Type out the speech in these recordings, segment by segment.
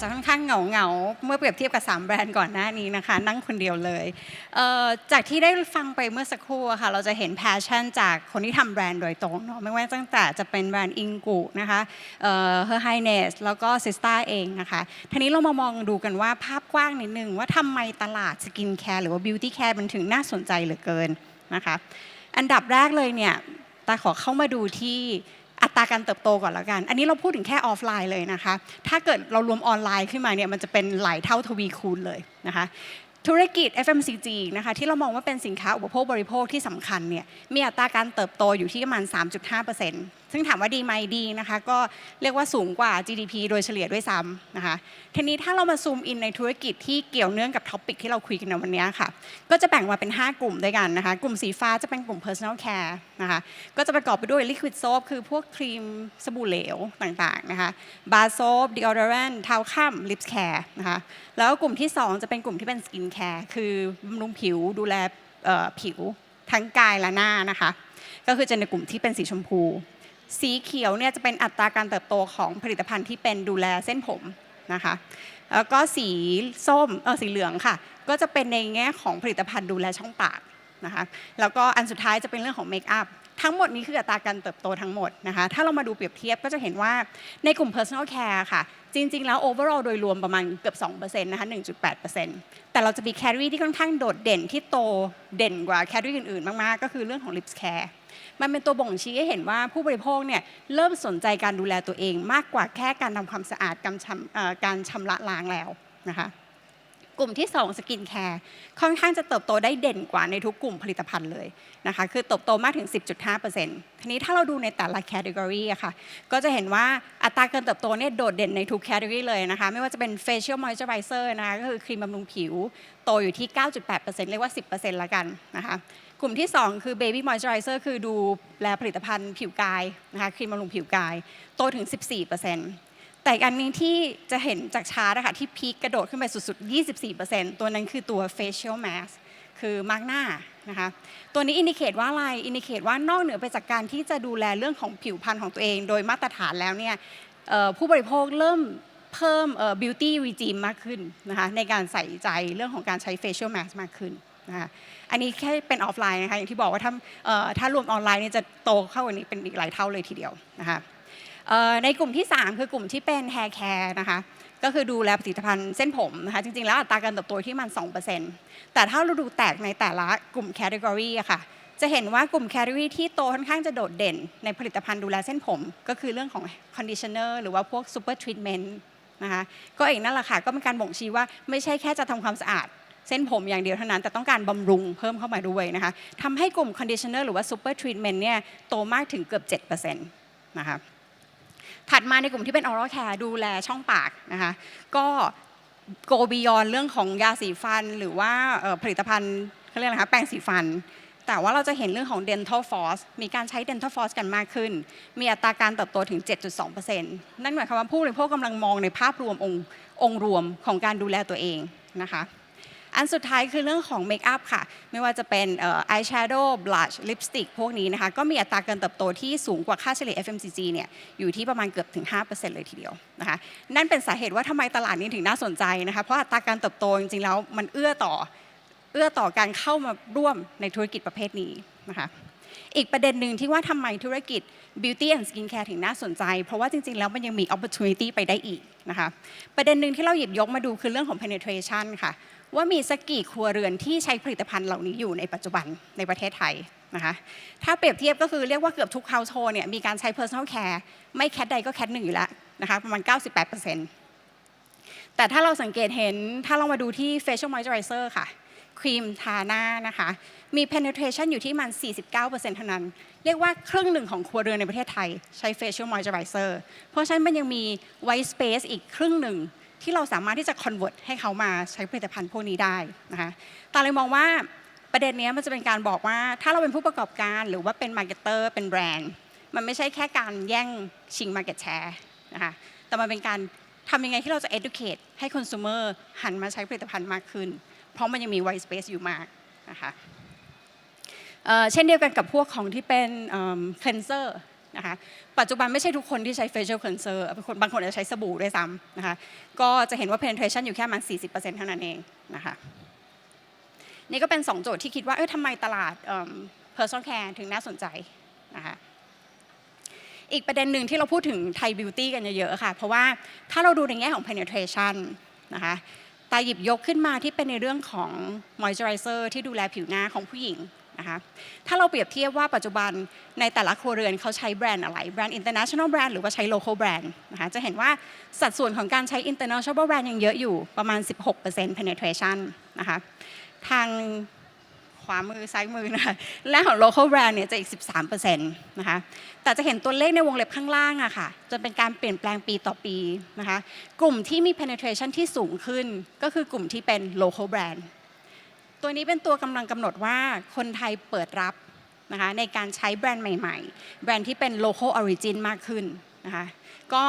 จะค่อนข้างเหงาเงาเมื่อเปรียบเทียบกับ 3 แบรนด์ก่อนหน้านี้นะคะ นั่งคนเดียวเลยเจากที่ได้ฟังไปเมื่อสักครู่ค่ะเราจะเห็นแพชชั่นจากคนที่ทำแบรนด์โดยตรงเนาะไม่ว่าตั้งแต่จะเป็นแบรนด์อิงกุนะคะเอ่อ Her Highness แล้วก็ซิสตาเองนะคะทีนี้เรามามองดูกันว่าภาพกว้างนิดนึงว่าทำไมตลาดสกินแคร์หรือว่าบิวตี้แคร์มันถึงน่าสนใจเหลือเกินนะคะอันดับแรกเลยเนี่ยตาขอเข้ามาดูที่ ราการเติบโตก่อนแล้วกัน อันนี้เราพูดถึงแค่ออฟไลน์เลยนะคะ ถ้าเกิดเรารวมออนไลน์ขึ้นมาเนี่ยมันจะเป็นหลายเท่าทวีคูณเลยนะคะธุรกิจ FMCG นะคะที่เรามองว่าเป็นสินค้าอุปโภคบริโภคที่สำคัญเนี่ยมีอัตราการเติบโตอยู่ที่ประมาณ 3.5% ซึ่งถามว่าดีไหมดีนะคะ ก็เรียกว่าสูงกว่า GDP โดยเฉลี่ยด้วยซ้ำนะคะ ทีนี้ถ้าเรามาซูมอินในธุรกิจที่เกี่ยวเนื่องกับท็อปิกที่เราคุยกันในวันนี้ค่ะ ก็จะแบ่งมาเป็น 5 กลุ่มด้วยกันนะคะ กลุ่มสีฟ้าจะเป็นกลุ่ม personal care นะคะ ก็จะประกอบไปด้วย liquid soap คือพวกครีมสบู่เหลวต่างๆนะคะ bar soap deodorant เท้าค่ำ lips care นะคะ แล้วกลุ่มที่ 2 จะเป็นกลุ่มที่เป็น skin care คือบำรุงผิวดูแลผิวทั้งกายและหน้านะคะ ก็คือจะในกลุ่มที่เป็นสีชมพู สีเขียวเนี่ยจะเป็นอัตราการเติบโตของผลิตภัณฑ์ที่เป็นดูแลเส้นผมนะคะแล้วก็สีส้มเออสีเหลืองค่ะ ก็จะเป็นในแง่ของผลิตภัณฑ์ดูแลช่องปากนะคะแล้วก็อันสุดท้ายจะเป็นเรื่องของเมคอัพทั้งหมดนี้คืออัตราการเติบโตทั้งหมดนะคะถ้าเรามาดูเปรียบเทียบก็จะเห็นว่าในกลุ่ม personal care ค่ะ จริง ๆ แล้ว overall โดยรวมประมาณเกือบ2%นะคะ1.8%แต่เราจะมี category ที่ค่อนข้างโดดเด่นที่โตเด่นกว่า category อื่น ๆ มาก ๆ ก็คือเรื่องของ lips care มันเป็นตัวบ่งชี้ให้เห็นว่าผู้บริโภคเนี่ยเริ่มสนใจการดูแลตัวเอง มากกว่าแค่การทำความสะอาดการชำการชำระล้างแล้วนะคะกลุ่มที่ 2 สกินแคร์ค่อนข้างจะเติบโตได้เด่นกว่าในทุกกลุ่มผลิตภัณฑ์เลยนะคะคือเติบโตมากถึง 10.5%ทีนี้ถ้าเราดูในแต่ละแคตตากรีอะค่ะก็จะเห็นว่าอัตราการเติบโตเนี่ยโดดเด่นในทุกแคตตากรีเลยนะคะไม่ว่าจะเป็น facial moisturizer นะคะก็คือครีมบำรุงผิว โตอยู่ที่ 9.8%เรียกว่า 10%ละกันนะคะ กลุ่มที่ 2 คือ baby moisturizer คือดูแลผลิตภัณฑ์ผิวกายนะคะครีมบำรุงผิวกาย โตถึง 14%แต่อันหนึงที่จะเห็นจากชาร์ตนะคะที่พีคกระโดดขึ้นไปสุดๆ 24%ตัวนั้นคือตัว facial mask คือมาร์กหน้านะคะ ตัวนี้อินดิเคตว่าอะไร อินดิเคตว่านอกเหนือไปจากการที่จะดูแลเรื่องของผิวพรรณของตัวเอง โดยมาตรฐานแล้วเนี่ยผู้บริโภคเริ่มเพิ่มเอ่อ beauty regime มากขึ้นนะคะในการใส่ใจเรื่องของการใช้ facial mask มากขึ้นนะคะ อันนี้แค่เป็นออฟไลน์นะคะอย่างที่บอกว่าถ้าถ้ารวมออนไลน์เนี่ยจะโตเข้ากว่านี้เป็นอีกหลายเท่าเลยทีเดียวนะคะในกลุ่มที่ 3 คือกลุ่มที่เป็น hair care นะคะก็คือดูแลผลิตภัณฑ์เส้นผมนะคะจริงๆ แล้วอัตราการเติบโตที่มัน 2%แต่ถ้าเราดูแตกในแต่ละกลุ่ม category อะค่ะจะเห็นว่ากลุ่ม category ที่โตค่อนข้างจะโดดเด่น ในผลิตภัณฑ์ดูแลเส้นผม ก็คือเรื่องของ conditioner หรือว่าพวก super treatment นะคะก็เองนั่นแหละค่ะก็เป็นการบ่งชี้ว่าไม่ใช่แค่จะทำความสะอาด เส้นผมอย่างเดียวเท่านั้นแต่ต้องการบำรุงเพิ่มเข้ามาด้วยนะคะทำให้กลุ่ม conditioner หรือว่า super treatment เนี่ยโตมากถึงเกือบ 7%นะคะถัดมาในกลุ่มที่เป็น oral care ดูแลช่องปากนะคะก็โกบียอนเรื่องของยาสีฟันหรือว่าผลิตภัณฑ์เขาเรียกอะไรคะแปรงสีฟัน แต่ว่าเราจะเห็นเรื่องของ dental floss มีการใช้ dental floss กันมากขึ้น มีอัตราการเติบโตถึง 7.2%นั่นหมายความว่าผู้บริโภคกำลังมองในภาพรวมองค์องรวมของการดูแลตัวเองนะคะ อันสุดท้ายคือเรื่องของเมคอัพค่ะ ไม่ว่าจะเป็นอายแชโดว์บลัชลิปสติกพวกนี้นะคะ ก็มีอัตราการเติบโตที่สูงกว่าค่าเฉลี่ย FMCG เนี่ยอยู่ที่ประมาณเกือบถึง 5%เลยทีเดียวนะคะ นั่นเป็นสาเหตุว่าทำไมตลาดนี้ถึงน่าสนใจนะคะ เพราะอัตราการเติบโตจริงๆแล้วมันเอื้อต่อเอื้อต่อการเข้ามาร่วมในธุรกิจประเภทนี้นะคะอีกประเด็นหนึ่งที่ว่าทำไมธุรกิจ beauty and skin care ถึงน่าสนใจ เพราะว่าจริง ๆ แล้วมันยังมี opportunity ไปได้อีกนะคะ ประเด็นหนึ่งที่เราหยิบยกมาดูคือเรื่องของ penetration ค่ะ ว่ามีสักกี่ครัวเรือนที่ใช้ผลิตภัณฑ์เหล่านี้อยู่ในปัจจุบันในประเทศไทยนะคะถ้าเปรียบเทียบก็คือเรียกว่าเกือบทุก household เนี่ยมีการใช้ personal care ไม่แคทใดก็แคทหนึ่งอยู่แล้วนะคะประมาณ 98%แต่ถ้าเราสังเกตเห็นถ้าเรามาดูที่ facial moisturizer ค่ะครีมทาหน้านะคะ มี penetration อยู่ที่มัน 49%เท่านั้น เรียกว่าครึ่งหนึ่งของครัวเรือนในประเทศไทย ใช้ facial moisturizer เพราะฉะนั้นมันยังมี white space อีกครึ่งหนึ่ง ที่เราสามารถที่จะ convert ให้เขามาใช้ผลิตภัณฑ์พวกนี้ได้นะคะตาเลยมองว่าประเด็นนี้มันจะเป็นการบอกว่าถ้าเราเป็นผู้ประกอบการหรือว่าเป็น marketer เป็นแบรนด์มันไม่ใช่แค่การแย่งชิง market share นะคะแต่มันเป็นการทำยังไงที่เราจะ educate ให้ consumer หันมาใช้ผลิตภัณฑ์มากขึ้น เพราะมันยังมี white space อยู่มากนะคะเช่นเดียวกันกับพวกของที่เป็นเอิ่ม cleanser นะคะปัจจุบันไม่ใช่ทุกคนที่ใช้ facial cleanser บางคนบางคนอาจจะใช้สบู่ด้วยซ้ำนะคะก็จะเห็นว่า penetration อยู่แค่ประมาณ 40%เท่านั้นเองนะคะนี่ก็เป็น 2 โจทย์ที่คิดว่าเออทำไมตลาด personal care ถึงน่าสนใจนะคะอีกประเด็นหนึ่งที่เราพูดถึงไทยบิวตี้กันเยอะๆค่ะ เพราะว่าถ้าเราดูในแง่ของ penetration นะคะตาหยิบยกขึ้นมาที่เป็นในเรื่องของ moisturizer ที่ดูแลผิวหน้าของผู้หญิง นะคะถ้าเราเปรียบเทียบว่าปัจจุบันในแต่ละครัวเรือนเขาใช้แบรนด์อะไร แบรนด์ international brand หรือว่าใช้ local brand นะคะจะเห็นว่าสัดส่วนของการใช้ international brand ยังเยอะอยู่ประมาณ 16% penetration นะคะทางขวามือซ้ายมือนะคะและของ local brand เนี่ยจะอีก 13%นะคะแต่จะเห็นตัวเลขในวงเล็บข้างล่างอะค่ะจะเป็นการเปลี่ยนแปลงปีต่อปีนะคะกลุ่มที่มี penetration ที่สูงขึ้นก็คือกลุ่มที่เป็น local brand ตัวนี้เป็นตัวกำลังกำหนดว่าคนไทยเปิดรับนะคะในการใช้แบรนด์ใหม่ๆ แบรนด์ที่เป็น local origin มากขึ้นนะคะก็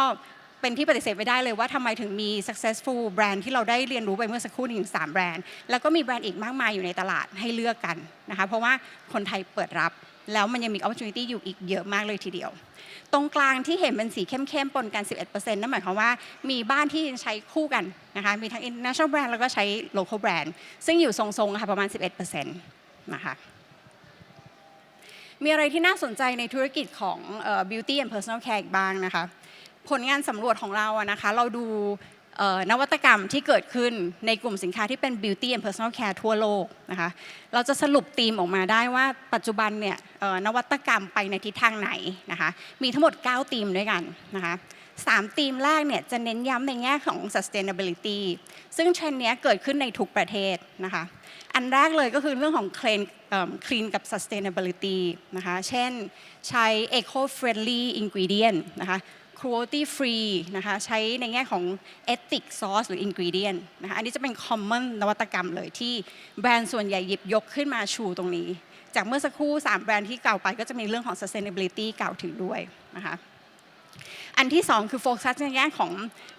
เป็นที่ปฏิเสธไม่ได้เลยว่าทำไมถึงมี successful แบรนด์ที่เราได้เรียนรู้ไปเมื่อสักครู่นี้ถึงสามแบรนด์ แล้วก็มีแบรนด์อีกมากมายอยู่ในตลาดให้เลือกกันนะคะเพราะว่าคนไทยเปิดรับ แล้วมันยังมี opportunity อยู่อีกเยอะมากเลยทีเดียว ตรงกลางที่เห็นเป็นสีเข้มๆปนกัน 11%นั่นหมายความว่ามีบ้านที่ใช้คู่กันนะคะมีทั้ง international brand แล้วก็ใช้ local brand ซึ่งอยู่ทรงๆค่ะประมาณ 11%นะคะมีอะไรที่น่าสนใจในธุรกิจของ beauty and personal care อีกบ้างนะคะ ผลงานสำรวจของเราอะนะคะ เราดู นวัตกรรมที่เกิดขึ้นในกลุ่มสินค้าที่เป็น beauty and personal care ทั่วโลกนะคะ เราจะสรุปธีมออกมาได้ว่าปัจจุบันเนี่ยนวัตกรรมไปในทิศทางไหนนะคะ มีทั้งหมด 9 ธีมด้วยกันนะคะสามธีมแรกเนี่ยจะเน้นย้ำในแง่ของ sustainability ซึ่งเทรนด์นี้เกิดขึ้นในทุกประเทศนะคะ อันแรกเลยก็คือเรื่องของ clean clean กับ sustainability นะคะ เช่นใช้ eco friendly ingredient นะคะ cruelty free นะคะใช้ในแง่ของ ethic source หรือ ingredient นะคะอันนี้จะเป็น common นวัตกรรมเลยที่แบรนด์ส่วนใหญ่หยิบยกขึ้นมาชูตรงนี้ จากเมื่อสักครู่ 3 แบรนด์ที่กล่าวไปก็จะมีเรื่องของ sustainability กล่าวถึงด้วยนะคะอันที่ 2 คือโฟกัสในแง่ของ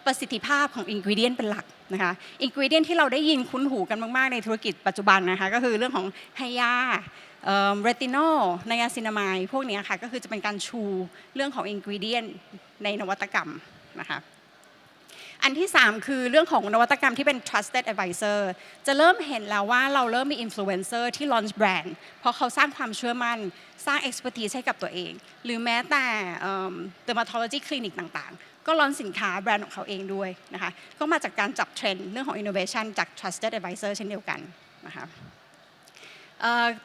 ประสิทธิภาพของอินกิเดียนเป็นหลักนะคะอินกิเดียนที่เราได้ยินคุ้นหูกันมาก ๆ ในธุรกิจปัจจุบันนะคะก็คือเรื่องของไฮยา เรตินอลไนอาซินามายพวกนี้ค่ะก็คือจะเป็นการชูเรื่องของอินกิเดียนในนวัตกรรมนะคะอันที่ 3 คือเรื่องของนวัตกรรมที่เป็น trusted advisor จะเริ่มเห็นแล้วว่าเราเริ่มมี influencer ที่ launch brand เพราะเขาสร้างความเชื่อมั่น สร้าง expertise ให้กับตัวเอง หรือแม้แต่เอิ่ม dermatology clinic ต่างๆ ก็ลอนสินค้าแบรนด์ของเขาเองด้วยนะคะ ก็มาจากการจับเทรนด์เรื่องของ innovation จาก trusted advisor เช่นเดียวกันนะคะ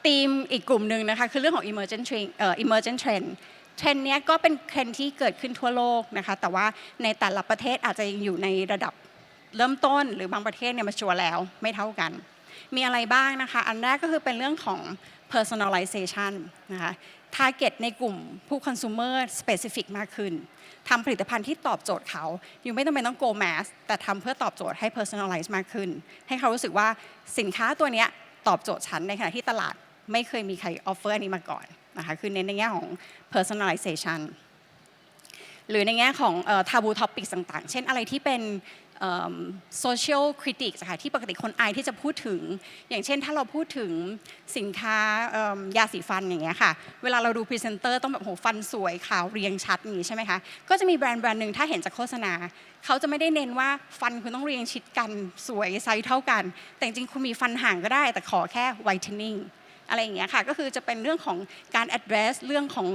ธีมอีกกลุ่มหนึ่งนะคะคือเรื่องของ emergent trend เอ่อ emergent trend เทรนนี้ก็เป็นเทรนที่เกิดขึ้นทั่วโลกนะคะแต่ว่าในแต่ละประเทศอาจจะยังอยู่ในระดับเริ่มต้น หรือบางประเทศเนี่ยมาชัวร์แล้วไม่เท่ากัน มีอะไรบ้างนะคะ อันแรกก็คือเป็นเรื่องของ personalization นะคะ target ในกลุ่มผู้ consumer specific มากขึ้นทำผลิตภัณฑ์ที่ตอบโจทย์เขา อยู่ไม่ต้องเป็นต้อง go mass แต่ทำเพื่อตอบโจทย์ให้ personalize มากขึ้น ให้เขารู้สึกว่าสินค้าตัวเนี้ย ตอบโจทย์ฉันในขณะที่ตลาดไม่เคยมีใครออฟเฟอร์อันนี้มาก่อนนะคะคือเน้นในแง่ของ personalization หรือในแง่ของทาบูท็อปิกต่างๆ เช่นอะไรที่เป็นโซเชียลคริติกค่ะที่ปกติคนอายที่จะพูดถึง อย่างเช่นถ้าเราพูดถึงสินค้ายาสีฟันอย่างเงี้ยค่ะ เวลาเราดูพรีเซนเตอร์ต้องแบบโหฟันสวยขาวเรียงชัดอย่างงี้ใช่ไหมคะ ก็จะมีแบรนด์แบรนด์หนึ่งถ้าเห็นจากโฆษณา เขาจะไม่ได้เน้นว่าฟันคุณต้องเรียงชิดกันสวยไซส์เท่ากัน แต่จริงๆคุณมีฟันห่างก็ได้ แต่ขอแค่ whitening อะไรอย่างเงี้ยค่ะก็คือจะเป็นเรื่องของการ address เรื่องของ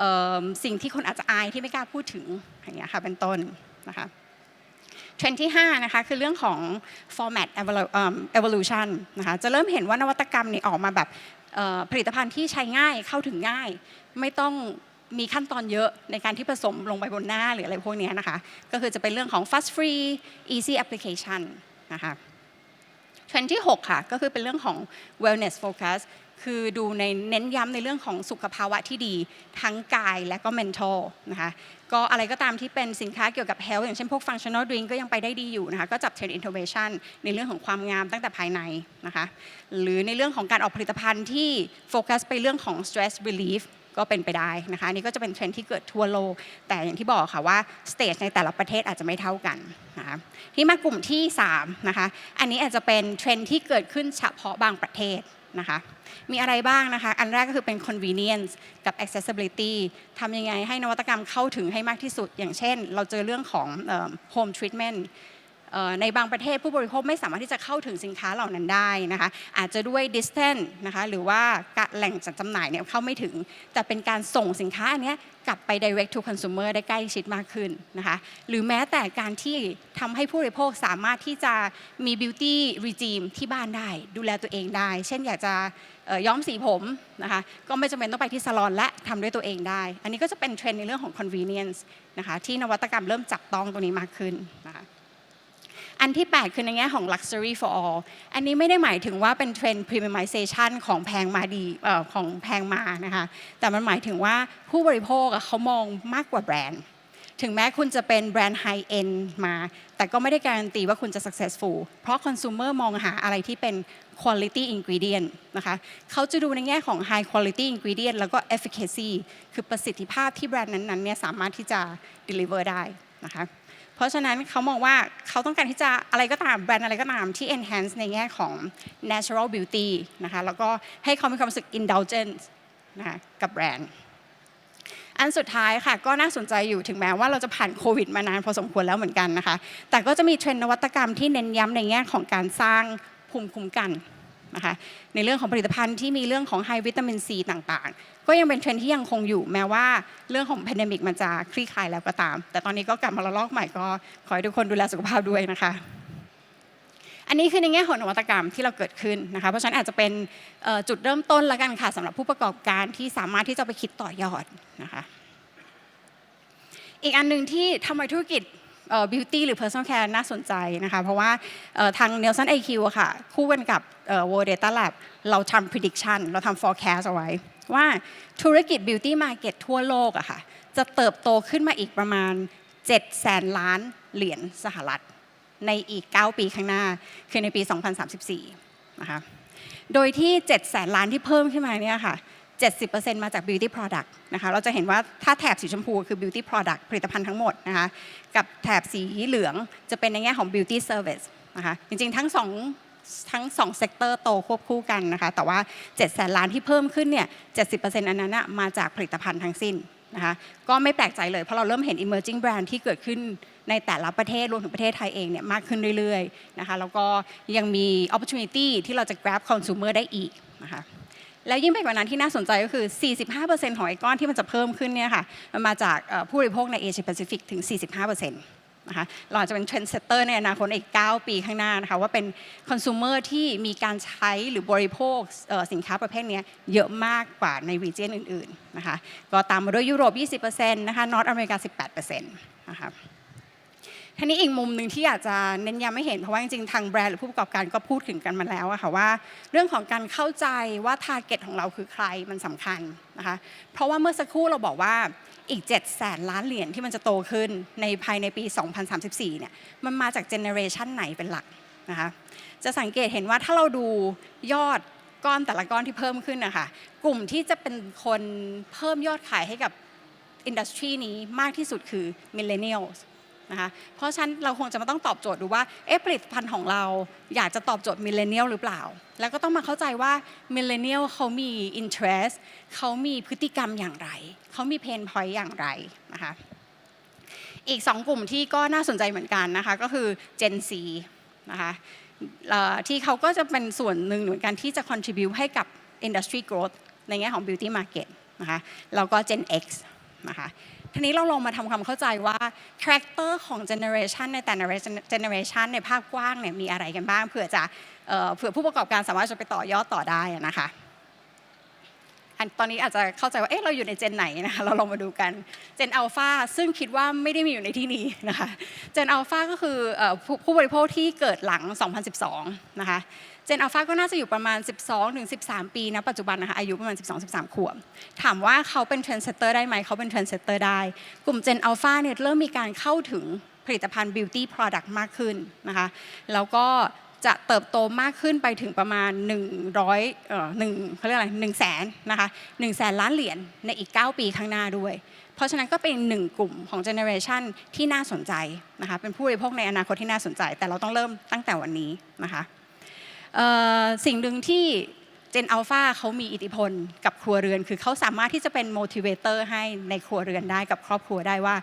ออสิ่งที่คนอาจจะอายที่ไม่กล้าพูดถึงอย่างเงี้ยค่ะเป็นต้นนะคะเทรนด์ที่5นะคะคือเรื่องของ format evolution นะคะจะเริ่มเห็นว่านวัตกรรมนี่ออกมาแบบผลิตภัณฑ์ที่ใช้ง่ายเข้าถึงง่าย ไม่ต้องมีขั้นตอนเยอะในการที่ผสมลงไปบนหน้าหรืออะไรพวกเนี้ยนะคะ ก็คือจะเป็นเรื่องของ fast free easy application นะคะเทรนด์ที่ 6 ค่ะ ก็คือเป็นเรื่องของ wellness focus คือดูในเน้นย้ำในเรื่องของสุขภาวะที่ดี ทั้งกายและก็ mental นะคะก็อะไรก็ตามที่เป็นสินค้าเกี่ยวกับ health อย่างเช่นพวก functional drink ก็ยังไปได้ดีอยู่นะคะก็จับเทรนด์ innovation ในเรื่องของความงามตั้งแต่ภายในนะคะหรือในเรื่องของการออกผลิตภัณฑ์ที่โฟกัสไปเรื่องของ stress relief ก็เป็นไปได้นะคะนนี้ก็จะเป็นเทรนด์ที่เกิดทั่วโลก แต่อย่างที่บอกค่ะว่าสเตจในแต่ละประเทศอาจจะไม่เท่ากันนะคะที่มากลุ่มที่3นะคะอันนี้อาจจะเป็นเทรนด์ที่เกิดขึ้นเฉพาะบางประเทศ นะคะ มีอะไรบ้างนะคะ อันแรกก็คือเป็น convenience กับ accessibility ทำยังไงให้นวัตกรรมเข้าถึงให้มากที่สุด อย่างเช่น เราเจอเรื่องของ home treatment ในบางประเทศผู้บริโภคไม่สามารถที่จะเข้าถึงสินค้าเหล่านั้นได้นะคะอาจจะด้วย distance นะคะหรือว่าแหล่งจัดจำหน่ายเนี่ยเข้าไม่ถึง แต่เป็นการส่งสินค้าอันเนี้ยกลับไป direct to consumer ได้ใกล้ชิดมากขึ้นนะคะหรือแม้แต่การที่ทำให้ผู้บริโภคสามารถที่จะมี beauty regime ที่บ้านได้ ดูแลตัวเองได้ เช่นอยากจะย้อมสีผมนะคะก็ไม่จำเป็นต้องไปที่ซาลอนและทำด้วยตัวเองได้ อันนี้ก็จะเป็นเทรนด์ในเรื่องของ convenience นะคะที่นวัตกรรมเริ่มจับต้องตรงนี้มากขึ้นนะคะ อันที่ 8 คือในแง่ของ luxury for all อันนี้ไม่ได้หมายถึงว่าเป็นเทรนด์ premiumization ของแพงมาดีของแพงมานะคะแต่มันหมายถึงว่าผู้บริโภคเขามองมากกว่าแบรนด์ ถึงแม้คุณจะเป็นแบรนด์ high end มา แต่ก็ไม่ได้การันตีว่าคุณจะ successful เพราะ consumer มองหาอะไรที่เป็น quality ingredient นะคะเขาจะดูในแง่ของ high quality ingredient แล้วก็ efficacy คือประสิทธิภาพที่แบรนด์นั้นๆเนี่ยสามารถที่จะ deliver ได้นะคะ เพราะฉะนั้นเขามองว่าเขาต้องการที่จะอะไรก็ตามแบรนด์อะไรก็ตามที่ enhance ในแง่ของ natural beauty นะคะแล้วก็ให้เขามีความรู้สึก indulgence นะคะกับแบรนด์ อันสุดท้ายค่ะก็น่าสนใจอยู่ถึงแม้ว่าเราจะผ่านโควิดมานานพอสมควรแล้วเหมือนกันนะคะแต่ก็จะมีเทรนด์นวัตกรรมที่เน้นย้ำในแง่ของการสร้างภูมิคุ้มกัน นะคะในเรื่องของผลิตภัณฑ์ที่มีเรื่องของไฮวิตามินซีต่างๆ ก็ยังเป็นเทรนด์ที่ยังคงอยู่แม้ว่าเรื่องของแพนดมิกมันจะคลี่คลายแล้วก็ตาม แต่ตอนนี้ก็กลับมาระลอกใหม่ก็ขอให้ทุกคนดูแลสุขภาพด้วยนะคะ อันนี้คือในแง่ของนวัตกรรมที่เราเกิดขึ้นนะคะเพราะฉะนั้นอาจจะเป็นจุดเริ่มต้นละกันค่ะสำหรับผู้ประกอบการที่สามารถที่จะไปคิดต่อยอดนะคะอีกอันหนึ่งที่ทำไมธุรกิจ เอ่อ beauty หรือ personal care น่าสนใจนะคะ เพราะว่าทาง Nielsen IQ ค่ะ คู่กันกับเอ่อ World Data Lab เราทำ prediction เราทำ forecast เอาไว้ ว่าธุรกิจ beauty market ทั่วโลกอะค่ะ จะเติบโตขึ้นมาอีกประมาณ 7 แสนล้านเหรียญสหรัฐ ในอีก 9 ปีข้างหน้า คือในปี 2034 นะคะ โดยที่ 7 แสนล้านที่เพิ่มขึ้นมาเนี่ยค่ะ 70%มาจาก beauty product นะคะ เราจะเห็นว่าถ้าแถบสีชมพูคือ beauty product ผลิตภัณฑ์ทั้งหมดนะคะ กับแถบสีเหลืองจะเป็นในแง่ของ beauty service นะคะ จริงๆ ทั้งสองทั้งสองเซกเตอร์โตควบคู่กันนะคะ แต่ว่า 7 แสนล้านที่เพิ่มขึ้นเนี่ย 70%อันนั้นนะมาจากผลิตภัณฑ์ทั้งสิ้นนะคะ ก็ไม่แปลกใจเลย เพราะเราเริ่มเห็น emerging brand ที่เกิดขึ้นในแต่ละประเทศรวมถึงประเทศไทยเองเนี่ยมากขึ้นเรื่อยๆนะคะ แล้วก็ยังมี opportunity ที่เราจะ grab consumer ได้อีกนะคะ แล้วยิ่งไปกว่านั้นที่น่าสนใจก็คือ 45%ของไอ้ก้อนที่มันจะเพิ่มขึ้นเนี่ยค่ะมันมาจากผู้บริโภคในเอเชียแปซิฟิกถึง 45%นะคะเราจะเป็นเทรนด์เซตเตอร์ในอนาคตอีก 9 ปีข้างหน้านะคะว่าเป็นคอน sumer ที่มีการใช้หรือบริโภคสินค้าประเภทนี้เยอะมากกว่าในรีเจนอื่นๆนะคะก็ตามมาด้วยยุโรป 20%นะคะนอตอเมริกา 18%นะคะ ทีนี้อีกมุมหนึ่งที่อยากจะเน้นย้ำให้เห็นเพราะว่าจริงๆทางแบรนด์หรือผู้ประกอบการก็พูดถึงกันมาแล้วอะค่ะว่า เรื่องของการเข้าใจว่าทาร์เก็ตของเราคือใครมันสำคัญนะคะเพราะว่าเมื่อสักครู่เราบอกว่าอีก7แสนล้านเหรียญที่มันจะโตขึ้นในภายในปี 2034 เนี่ยมันมาจากเจเนอเรชันไหนเป็นหลักนะคะจะสังเกตเห็นว่าถ้าเราดูยอดก้อนแต่ละก้อนที่เพิ่มขึ้นนะคะกลุ่มที่จะเป็นคนเพิ่มยอดขายให้กับอินดัสทรีนี้มากที่สุดคือมิเลเนียล นะคะเพราะฉะนั้นเราคงจะมาต้องตอบโจทย์ดูว่าเอ๊ะผลิตภัณฑ์ของเราอยากจะตอบโจทย์มิเลเนียลหรือเปล่า แล้วก็ต้องมาเข้าใจว่ามิเลเนียลเขามี interest เขามีพฤติกรรมอย่างไร เขามีเพนพอยต์อย่างไรนะคะอีก 2 กลุ่มที่ก็น่าสนใจเหมือนกันนะคะก็คือ Gen Z นะคะที่เขาก็จะเป็นส่วนหนึ่งเหมือนกันที่จะ contribute ให้กับ industry growth ในแง่ของ beauty market นะคะแล้วก็ Gen X นะคะ ทีนี้เราลองมาทำความเข้าใจว่าคาแรคเตอร์ของเจเนอเรชันในแต่ละเจเนอเรชันในภาพกว้างเนี่ยมีอะไรกันบ้างเผื่อจะเผื่อผู้ประกอบการสามารถจะไปต่อยอดต่อได้นะคะอันตอนนี้อาจจะเข้าใจว่าเอ๊ะเราอยู่ในเจนไหนนะคะเราลองมาดูกันเจนอัลฟาซึ่งคิดว่าไม่ได้มีอยู่ในที่นี้นะคะเจนอัลฟาก็คือผู้บริโภคที่เกิดหลัง 2012 นะคะ จนอัลฟาก็น่าจะอยู่ประมาณ 12ถึง13 ปีนะปัจจุบันนะคะอายุประมาณ 12-13 ขวบ ถามว่าเขาเป็นเทรนเซตเตอร์ได้ไหมเขาเป็นเทรนเซตเตอร์ได้ กลุ่มเจนอัลฟาเนี่ยเริ่มมีการเข้าถึงผลิตภัณฑ์บิวตี้โปรดักต์มากขึ้นนะคะแล้วก็จะเติบโตมากขึ้นไปถึงประมาณ 100เอ่อหนึ่งเขาเรียกอะไร1 0 0 0 0แสนนะคะ1 0 0 0 0แสนล้านเหรียญในอีก 9 ปีข้างหน้าด้วย เพราะฉะนั้นก็เป็นหนึ่งกลุ่มของเจเนอเรชันที่น่าสนใจนะคะเป็นผู้บริโภคในอนาคตที่น่าสนใจ แต่เราต้องเริ่มตั้งแต่วันนี้นะคะ สิ่งหนึ่งที่เจนอัลฟาเขามีอิทธิพลกับครัวเรือน คือเขาสามารถที่จะเป็น motivator ให้ในครัวเรือนได้กับครอบครัวได้ว่า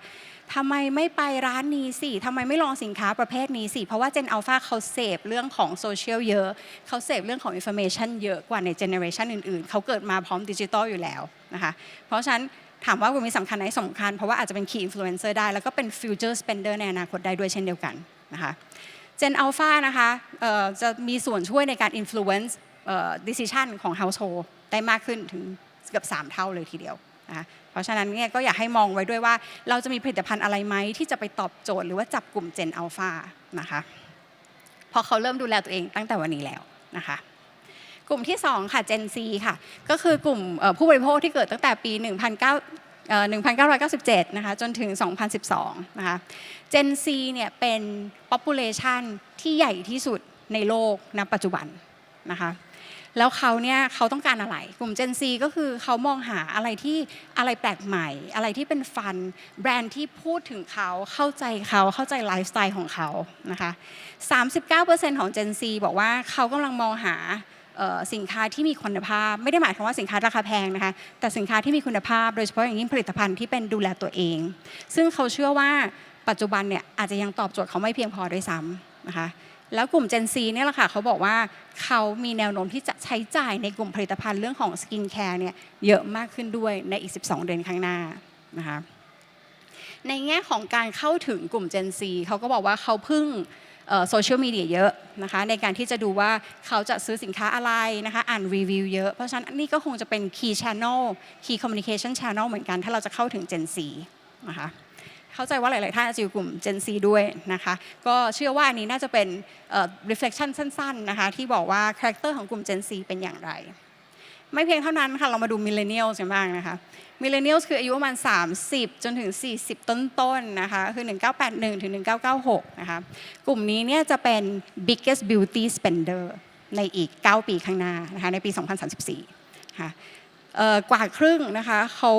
ทำไมไม่ไปร้านนี้สิทำไมไม่ลองสินค้าประเภทนี้สิ เพราะว่าเจนอัลฟาเขาเสพเรื่องของโซเชียลเยอะ เขาเสพเรื่องของอินโฟเมชันเยอะกว่าในเจเนอเรชันอื่นๆ เขาเกิดมาพร้อมดิจิตอลอยู่แล้วนะคะ เพราะฉะนั้นถามว่ากลุ่มนี้สำคัญไหมสำคัญ เพราะว่าอาจจะเป็น key influencer ได้ แล้วก็เป็น future spender ในอนาคตได้ด้วยเช่นเดียวกันนะคะ เจนอัลฟานะคะจะมีส่วนช่วยในการ influence decision ของ household ได้มากขึ้นถึงเกือบ 3 เท่าเลยทีเดียวนะคะเพราะฉะนั้นเนี่ยก็อยากให้มองไว้ด้วยว่า เราจะมีผลิตภัณฑ์อะไรไหมที่จะไปตอบโจทย์หรือว่าจับกลุ่มเจนอัลฟานะคะเพราะเขาเริ่มดูแลตัวเองตั้งแต่วันนี้แล้วนะคะกลุ่มที่ 2 ค่ะ Gen Z ค่ะ ก็คือกลุ่มผู้บริโภคที่เกิดตั้งแต่ปี 1900เอ่อ 1997 นะคะจนถึง 2012 นะคะ Gen Z เนี่ยเป็น population ที่ใหญ่ที่สุดในโลกณปัจจุบันนะคะแล้วเขาเนี่ยเขาต้องการอะไร กลุ่ม Gen Z ก็คือเขามองหาอะไรที่อะไรแปลกใหม่ อะไรที่เป็นฟัน แบรนด์ที่พูดถึงเขาเข้าใจเขาเข้าใจไลฟ์สไตล์ของเขานะคะ39%ของ Gen Z บอกว่าเขากำลังมองหา สินค้าที่มีคุณภาพ ไม่ได้หมายความว่าสินค้าราคาแพงนะคะแต่สินค้าที่มีคุณภาพ โดยเฉพาะอย่างยิ่งผลิตภัณฑ์ที่เป็นดูแลตัวเอง ซึ่งเขาเชื่อว่าปัจจุบันเนี่ยอาจจะยังตอบโจทย์เขาไม่เพียงพอด้วยซ้ำนะคะแล้วกลุ่ม Gen Z เนี่ยแหละค่ะเขาบอกว่าเขามีแนวโน้มที่จะใช้จ่ายในกลุ่มผลิตภัณฑ์เรื่องของสกินแคร์เนี่ยเยอะมากขึ้นด้วยในอีก 12 เดือนข้างหน้านะคะในแง่ของการเข้าถึงกลุ่ม Gen Z เขาก็บอกว่าเขาพึ่ง โซเชียลมีเดียเยอะนะคะในการที่จะดูว่าเขาจะซื้อสินค้าอะไรนะคะอ่านรีวิวเยอะเพราะฉะนั้นนี่ก็คงจะเป็น key channel key communication channel เหมือนกันถ้าเราจะเข้าถึง Gen Z นะคะเข้าใจว่าหลาย ๆ ท่านอาจจะอยู่กลุ่ม Gen Z ด้วยนะคะก็เชื่อว่าอันนี้น่าจะเป็น reflection สั้น ๆ นะคะที่บอกว่า character ของกลุ่ม Gen Z เป็นอย่างไร ไม่เพียงเท่านั้นค่ะเรามาดู millennials กันบ้างนะคะ millennials คืออายุประมาณ 30 จนถึง 40 ต้นๆนะคะคือ 1981 ถึง 1996 นะคะกลุ่มนี้เนี่ยจะเป็น biggest beauty spender ในอีก 9 ปีข้างหน้านะคะในปี 2034ค่ะเอ่อกว่าครึ่งนะคะเขา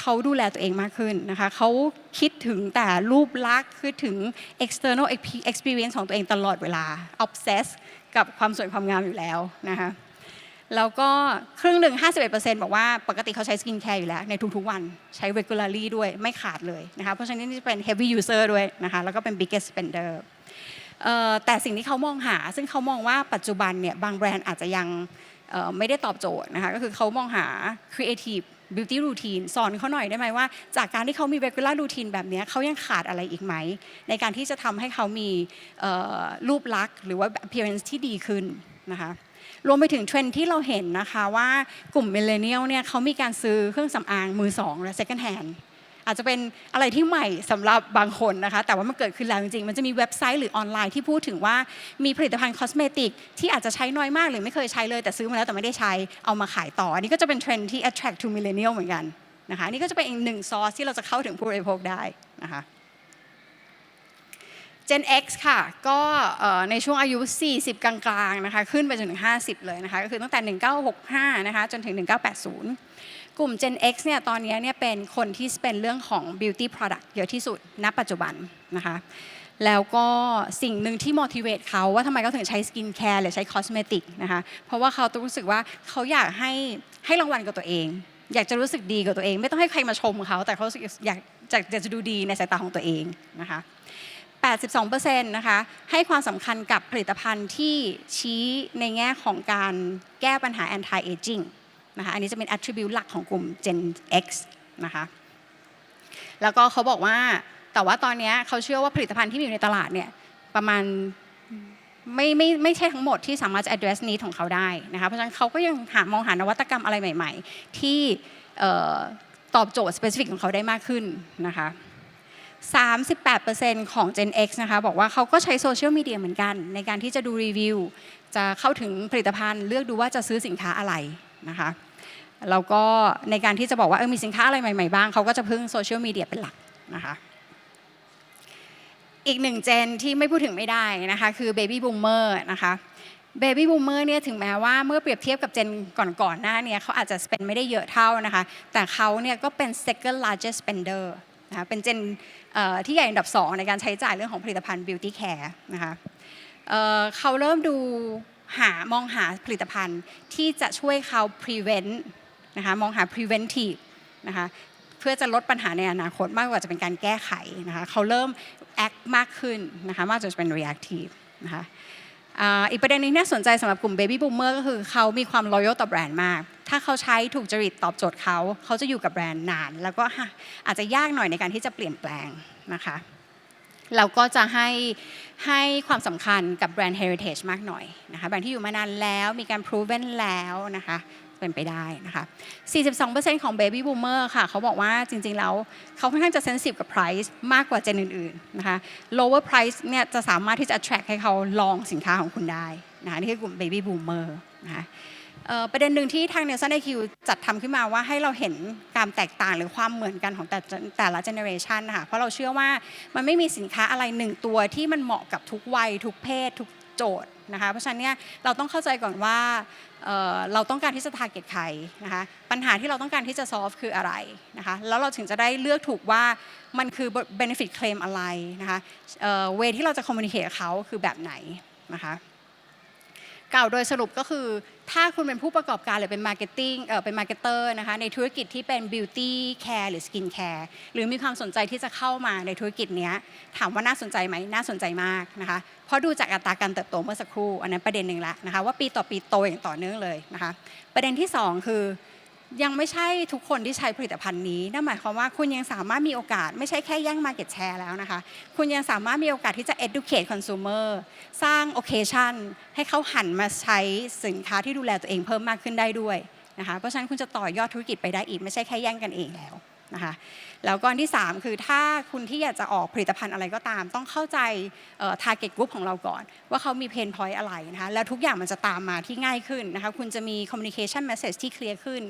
เขาดูแลตัวเองมากขึ้นนะคะเขาคิดถึงแต่รูปลักษณ์คือถึง external experience ของตัวเองตลอดเวลา obsess กับความสวยความงามอยู่แล้วนะคะ แล้วก็ครึ่งหนึ่ง51%บอกว่าปกติเขาใช้สกินแคร์อยู่แล้ว ในทุกๆวันใช้ regularly ด้วยไม่ขาดเลยนะคะเพราะฉะนั้นนี่จะเป็น heavy user ด้วยนะคะแล้วก็เป็น biggest spender แต่สิ่งที่เขามองหา ซึ่งเขามองว่าปัจจุบันเนี่ยบางแบรนด์อาจจะยังไม่ได้ตอบโจทย์นะคะก็คือเขามองหา creative beauty routine สอนเขาหน่อยได้ไหมว่า จากการที่เขามี regular routine แบบนี้เขายังขาดอะไรอีกไหม ในการที่จะทำให้เขามีรูปลักษณ์หรือว่า appearance ที่ดีขึ้นนะคะ รวมไปถึงเทรนด์ที่เราเห็นนะคะว่ากลุ่มมิเลเนียลเนี่ยเขามีการซื้อเครื่องสำอางมือสองและ second hand อาจจะเป็นอะไรที่ใหม่สำหรับบางคนนะคะ แต่ว่ามันเกิดขึ้นแล้วจริงๆ มันจะมีเว็บไซต์หรือออนไลน์ที่พูดถึงว่ามีผลิตภัณฑ์คอสเมติกที่อาจจะใช้น้อยมากหรือไม่เคยใช้เลย แต่ซื้อมาแล้วแต่ไม่ได้ใช้เอามาขายต่อ อันนี้ก็จะเป็นเทรนด์ที่ attract to millennial เหมือนกันนะคะนนี่ก็จะเป็นอีกหนึ่งซอสที่เราจะเข้าถึงผู้บริโภคได้นะคะ Gen X ค่ะก็ในช่วงอายุ 40 กลางๆนะคะขึ้นไปจนถึง 50 เลยนะคะก็คือตั้งแต่ 1965 นะคะจนถึง 1980 กลุ่ม Gen X เนี่ยตอนนี้เนี่ยเป็นคนที่เป็นเรื่องของ beauty product เยอะที่สุดณปัจจุบันนะคะแล้วก็สิ่งหนึ่งที่ motivate เขาว่าทำไมเขาถึงใช้สกินแคร์หรือใช้คอสเมติกนะคะเพราะว่าเขาต้องรู้สึกว่าเขาอยากให้ให้รางวัลกับตัวเอง อยากจะรู้สึกดีกับตัวเอง ไม่ต้องให้ใครมาชมเขาแต่เขาอยากอยากจะดูดีในสายตาของตัวเองนะคะ 82%นะคะให้ความสำคัญกับผลิตภัณฑ์ที่ชี้ในแง่ของการแก้ปัญหา anti aging นะคะอันนี้จะเป็น attribute หลักของกลุ่ม Gen X นะคะแล้วก็เขาบอกว่าแต่ว่าตอนนี้เขาเชื่อว่าผลิตภัณฑ์ที่มีอยู่ในตลาดเนี่ยประมาณไม่ไม่ไม่ใช่ทั้งหมดที่สามารถจะ address need ของเขาได้นะคะเพราะฉะนั้นเขาก็ยังหามองหานวัตกรรมอะไรใหม่ ๆ ที่ตอบโจทย์ specific ของเขาได้มากขึ้นนะคะ 38%ของ Gen X นะคะบอกว่าเขาก็ใช้โซเชียลมีเดียเหมือนกัน ในการที่จะดูรีวิว จะเข้าถึงผลิตภัณฑ์ เลือกดูว่าจะซื้อสินค้าอะไรนะคะแล้วก็ในการที่จะบอกว่าเออมีสินค้าอะไรใหม่ ๆ บ้างเขาก็จะพึ่งโซเชียลมีเดียเป็นหลักนะคะอีกหนึ่งเจนที่ไม่พูดถึงไม่ได้นะคะคือ Baby Boomer นะคะเบบี้บูมเมอร์เนี่ยถึงแม้ว่าเมื่อเปรียบเทียบกับเจนก่อนๆหน้าเนี่ยเขาอาจจะ spend ไม่ได้เยอะเท่านะคะแต่เขาเนี่ยก็เป็น second largest spender นะคะเป็นเจนเที่ใหญ่อันดับ 2 ในการใช้จ่ายเรื่องของผลิตภัณฑ์ beauty care นะคะเเขาเริ่มดูหามองหาผลิตภัณฑ์ที่จะช่วยเขา prevent นะคะมองหา preventive นะคะเพื่อจะลดปัญหาในอนาคตมากกว่าจะเป็นการแก้ไขนะคะเขาเริ่ม act มากขึ้นนะคะมากกว่าจะเป็น reactive นะคะ อีกประเด็นหนึงที่น่าสนใจสำหรับกลุ่ม baby boomer ก็คือเขามีความ loyal ต่อแบรนด์มาก ถ้าเขาใช้ถูกจริตตอบโจทย์เขา เขาจะอยู่กับแบรนด์นาน แล้วก็อาจจะยากหน่อยในการที่จะเปลี่ยนแปลงนะคะเราก็จะให้ให้ความสำคัญกับแบรนด์ heritage มากหน่อยนะคะแบรนด์ที่อยู่มานานแล้วมีการ proven แล้วนะคะ เป็นไปได้นะคะ 42%ของ baby boomer ค่ะ เขาบอกว่าจริงๆ แล้วเขาค่อนข้างจะ sensitive กับ price มากกว่าเจนอื่นๆ นะคะ lower price เนี่ยจะสามารถที่จะ attract ให้เขาลองสินค้าของคุณได้นะคะนี่คือกลุ่ม baby boomer นะคะประเด็นหนึ่งที่ทาง Nielsen IQ จัดทำขึ้นมาว่าให้เราเห็นการแตกต่างหรือความเหมือนกันของแต่แต่ละ generation นะคะเพราะเราเชื่อว่ามันไม่มีสินค้าอะไรหนึ่งตัวที่มันเหมาะกับทุกวัย ทุกเพศ ทุกโจทย์ นะคะ เพราะฉะนั้นเนี่ยเราต้องเข้าใจก่อนว่าเเราต้องการที่จะ target ใครนะคะ ปัญหาที่เราต้องการที่จะ soft คืออะไรนะคะ แล้วเราถึงจะได้เลือกถูกว่ามันคือ benefit claim อะไรนะคะเวที่เราจะ communicate เขาคือแบบไหนนะคะ กล่าวโดยสรุปก็คือ ถ้าคุณเป็นผู้ประกอบการหรือเป็นมาร์เก็ตติ้งเป็นมาร์เก็ตเตอร์นะคะในธุรกิจที่เป็นบิวตี้แคร์หรือสกินแคร์หรือมีความสนใจที่จะเข้ามาในธุรกิจนี้ถามว่าน่าสนใจไหมน่าสนใจมากนะคะเพราะดูจากอัตราการเติบโตเมื่อสักครู่ อันนั้นประเด็นหนึ่งละนะคะว่าปีต่อปีโตอย่างต่อเนื่องเลยนะคะประเด็นที่สองคือ ยังไม่ใช่ทุกคนที่ใช้ผลิตภัณฑ์นี้ นั่นหมายความว่าคุณยังสามารถมีโอกาส ไม่ใช่แค่แย่ง Market Share แล้วนะคะ คุณยังสามารถมีโอกาสที่จะ educate consumer สร้าง occasion ให้เขาหันมาใช้สินค้าที่ดูแลตัวเองเพิ่มมากขึ้นได้ด้วยนะคะ เพราะฉะนั้นคุณจะต่อยอดธุรกิจไปได้อีก ไม่ใช่แค่แย่งกันเองแล้ว นะคะแล้วก็อันที่ 3 คือถ้าคุณที่อยากจะออกผลิตภัณฑ์อะไรก็ตาม ต้องเข้าใจ target group ของเราก่อน ว่าเขามี pain point อะไรนะคะแล้วทุกอย่างมันจะตามมาที่ง่ายขึ้นนะคะคุณจะมี communication message ที่เคลียร์ขึ้น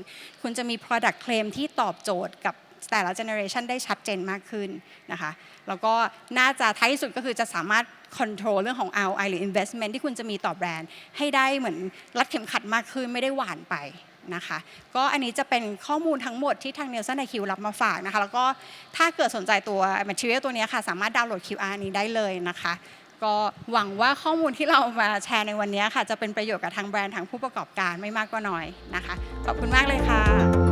คุณจะมี product claim ที่ตอบโจทย์กับแต่ละ generation ได้ชัดเจนมากขึ้นนะคะแล้วก็น่าจะท้ายที่สุดก็คือจะสามารถ control เรื่องของ ROI หรือ investment ที่คุณจะมีต่อแบรนด์ ให้ได้เหมือนรัดเข็มขัดมากขึ้นไม่ได้หวานไป นะคะ ก็อันนี้จะเป็นข้อมูลทั้งหมดที่ทางเนลสันไอคิวรับมาฝากนะคะ แล้วก็ถ้าเกิดสนใจตัว material ตัวนี้ค่ะ สามารถดาวน์โหลด QR นี้ได้เลยนะคะ ก็หวังว่าข้อมูลที่เรามาแชร์ในวันนี้ค่ะ จะเป็นประโยชน์กับทางแบรนด์ทางผู้ประกอบการไม่มากก็น้อยนะคะ ขอบคุณมากเลยค่ะ